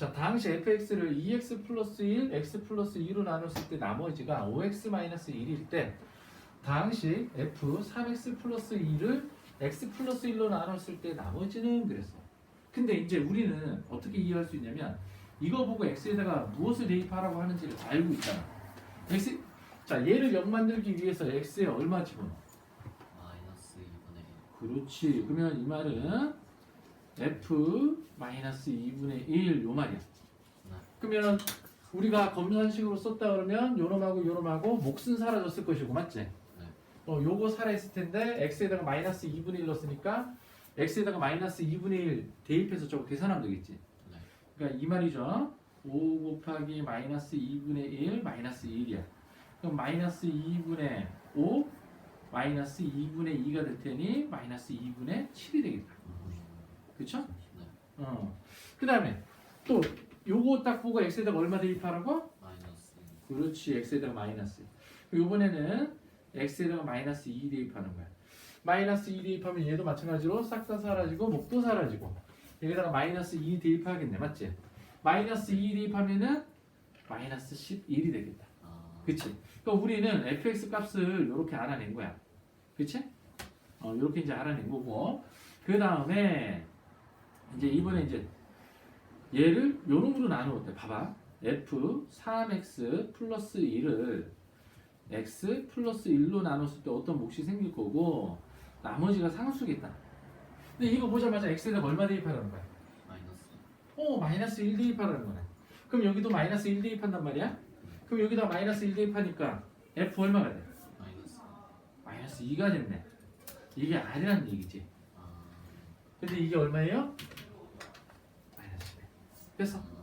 자, 당시 fx를 2x 플러스 1, x 플러스 2로 나눴을 때 나머지가 5x 마이너스 1일 때 당시 f 3x 플러스 2를 x 플러스 1로 나눴을 때 나머지는 그랬어. 근데 이제 우리는 어떻게 이해할 수 있냐면 이거 보고 x에다가 무엇을 대입하라고 하는지를 알고 있잖아. x 자 얘를 0 만들기 위해서 x에 얼마 집어넣어? 마이너스 2분의 1 그렇지. 그러면 이 말은 f 마이너스 2분의 1 요 말이야. 네. 그러면 우리가 검산식으로 썼다 그러면 요놈하고 요놈하고 몫은 사라졌을 것이고 맞지? 네. 어 요거 살아있을 텐데 x에다가 마이너스 2분의 1 넣었으니까 x에다가 마이너스 2분의 1 대입해서 저거 계산하면 되겠지. 네. 그러니까 이 말이죠. 5 곱하기 마이너스 2분의 1 마이너스 1이야. 그럼 마이너스 2분의 5 마이너스 2분의 2가 될 테니 마이너스 2분의 7이 되겠다. 그 다음에 또 요거 딱 보고 x에다가 얼마 대입하라고? 마이너스 그렇지 x에다가 마이너스 이번에는 x에다가 마이너스 2 대입하는 거야 마이너스 2 대입하면 얘도 마찬가지로 싹 다 사라지고 목도 사라지고 여기다가 마이너스 2 대입하겠네 맞지? 마이너스 2 대입하면은 마이너스 11이 되겠다 아, 그치? 그러니까 우리는 fx 값을 이렇게 알아낸 거야 그치? 어 이렇게 이제 알아낸 거고 그 다음에 이제 이번에 이제 얘를 요놈으로 나누었대 봐봐. F 3x 플러스 1을 x 플러스 1로 나눴을 때 어떤 몫이 생길 거고 나머지가 상수겠다. 근데 이거 보자마자 x에다 얼마 대입하라는 거야? 마이너스. 어 마이너스 1 대입하라는 거네. 그럼 여기도 마이너스 1 대입한단 말이야? 그럼 여기다 마이너스 1 대입하니까 f 얼마가 돼? 마이너스. 마이너스 2가 됐네. 이게 아니라는 얘기지. 아, 근데 이게 얼마예요? 마이너스 1 됐어